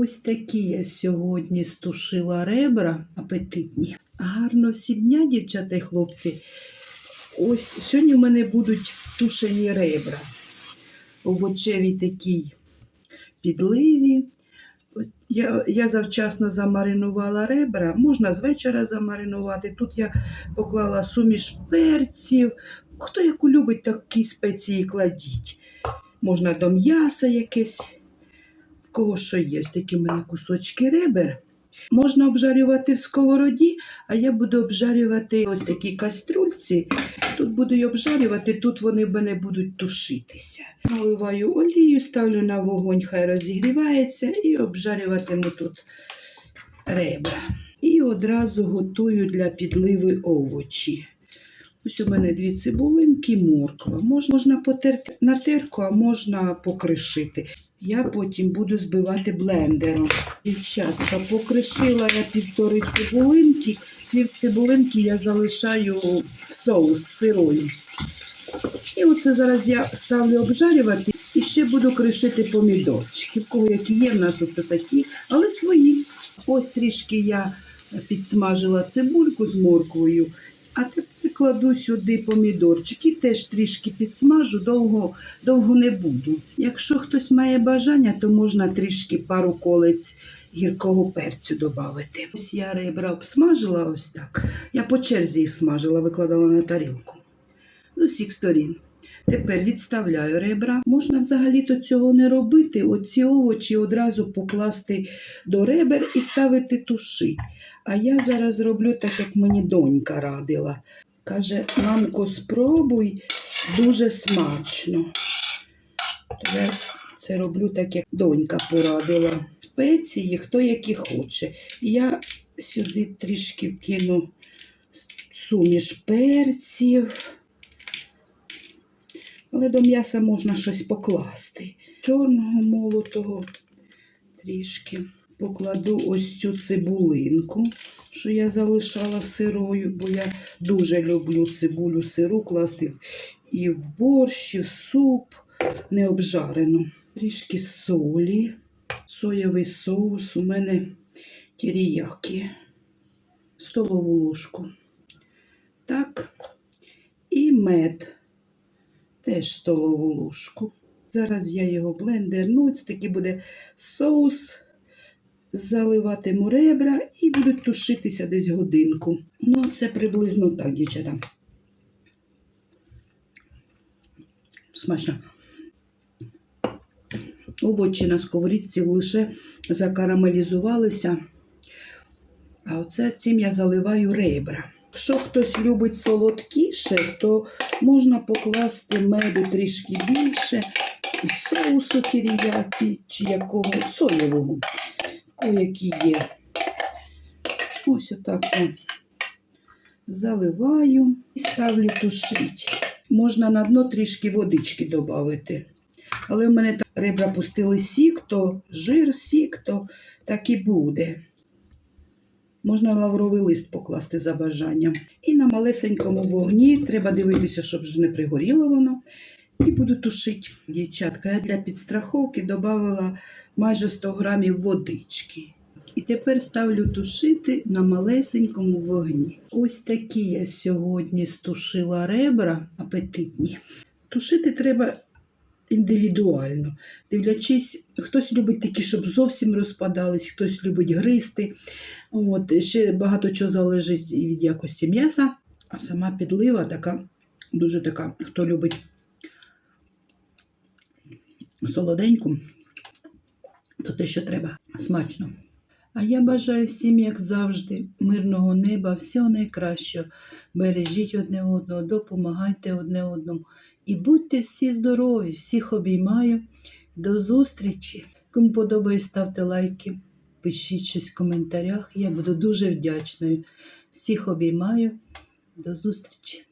Ось такі я сьогодні стушила ребра апетитні. Гарно всі дня, дівчата і хлопці. Ось сьогодні в мене будуть тушені ребра. Овочеві такій підливі. Я, я завчасно замаринувала ребра, можна з вечора замаринувати. Тут я поклала суміш перців. Хто яку любить, такі спеції кладіть. Можна до м'яса якесь, кого що є. Ось такі в кусочки ребер. Можна обжарювати в сковороді, а я буду обжарювати ось такі каструльці. Тут буду й обжарювати, тут вони в мене будуть тушитися. Наливаю олію, ставлю на вогонь, хай розігрівається, і обжарюватиму тут ребра. І одразу готую для підливи овочі. Ось у мене дві цибулинки, морква. Мож- Можна потерти на терку, а можна покришити. Я потім буду збивати блендером. Дівчатка, покришила я півтори цибулинки. Пів цибулинки я залишаю в соус сирою. І оце зараз я ставлю обжарювати і ще буду кришити помідорчики. В кого які є, в нас оце такі, але свої. Ось трішки я підсмажила цибульку з морквою, а тепер кладу сюди помідорчики, теж трішки підсмажу, довго, довго не буду. Якщо хтось має бажання, то можна трішки пару колець гіркого перцю додати. Ось я ребра обсмажила ось так. Я по черзі їх смажила, викладала на тарілку з усіх сторін. Тепер відставляю ребра. Можна взагалі-то цього не робити. Оці овочі одразу покласти до ребер і ставити тушити. А я зараз роблю так, як мені донька радила. Каже, мамко, спробуй дуже смачно. Я це роблю так, як донька порадила. Спеції, хто які хоче. Я сюди трішки вкину суміш перців. Але до м'яса можна щось покласти. Чорного молотого трішки. Покладу ось цю цибулинку, що я залишала сирою, бо я дуже люблю цибулю сиру класти і в борщ, і в суп не обжарену. Трішки солі, соєвий соус. У мене тіріякі, столову ложку. Так, і мед теж столову ложку. Зараз я його блендерну, це такий буде соус. Заливатиму ребра і будуть тушитися десь годинку. Ну, це приблизно так, дівчата. Смачно. Овочі на сковорідці лише закарамелізувалися. А оце цим я заливаю ребра. Якщо хтось любить солодкіше, то можна покласти меду трішки більше, соусу тіріякі чи якого соєвого, який є. Ось отак заливаю і ставлю тушить. Можна на дно трішки водички додати. Але в мене так ребра пустили сік, то жир сік, то так і буде. Можна лавровий лист покласти за бажанням. І на малесенькому вогні треба дивитися, щоб вже не пригоріло воно. І буду тушити. Дівчатка, я для підстраховки додала майже 100 грамів водички. І тепер ставлю тушити на малесенькому вогні. Ось такі я сьогодні стушила ребра апетитні. Тушити треба індивідуально. Дивлячись, хтось любить такі, щоб зовсім розпадались, хтось любить гристи. От, ще багато чого залежить від якості м'яса, а сама підлива така, дуже така, хто любить солоденьку, то те, що треба, смачно. А я бажаю всім, як завжди, мирного неба, всього найкращого. Бережіть одне одного, допомагайте одне одному. І будьте всі здорові, всіх обіймаю. До зустрічі. Кому подобає, ставте лайки, пишіть щось в коментарях. Я буду дуже вдячною. Всіх обіймаю. До зустрічі!